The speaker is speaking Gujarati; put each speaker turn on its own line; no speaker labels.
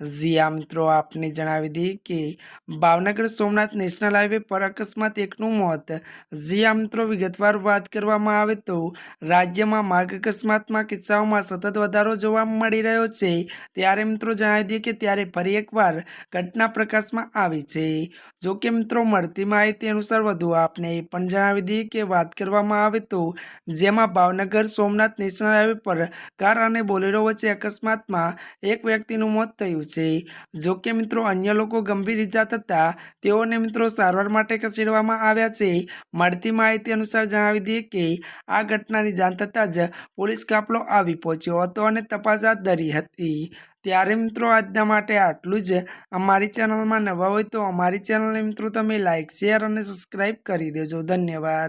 જીયા મિત્રો, આપને જણાવી દઈએ કે ભાવનગર સોમનાથ નેશનલ હાઈવે પર અકસ્માત એકનું મોત. જીયા મિત્રો, વિગતવાર વાત કરવામાં આવે તો રાજ્યમાં માર્ગ અકસ્માતમાં કિસ્સાઓમાં સતત વધારો જોવા મળી રહ્યો છે. ત્યારે મિત્રો જણાવી દઈએ કે ત્યારે ફરી એકવાર ઘટના પ્રકાશમાં આવી છે. જો કે મિત્રો, મળતી માહિતી અનુસાર વધુ આપને એ પણ જણાવી દઈએ કે વાત કરવામાં આવે તો જેમાં ભાવનગર સોમનાથ નેશનલ હાઈવે પર કાર અને બોલેરો વચ્ચે અકસ્માતમાં એક વ્યક્તિનું મોત થયું છે. જો કે મિત્રો, અન્ય લોકો ગંભીર ઇજા થતાં તેઓને મિત્રો સારવાર માટે ખસેડવામાં આવ્યા છે. મળતી માહિતી અનુસાર જણાવી દઈએ કે, આ ઘટનાની જાણ થતાં જ પોલીસ કાફલો આવી પહોંચ્યો હતો અને તપાસ હાથ ધરી હતી. ત્યારે મિત્રો, આજના માટે આટલું જ. અમારી ચેનલમાં નવા હોય તો અમારી ચેનલને મિત્રો તમે લાઇક શેર અને સબસ્ક્રાઈબ કરી દેજો. ધન્યવાદ.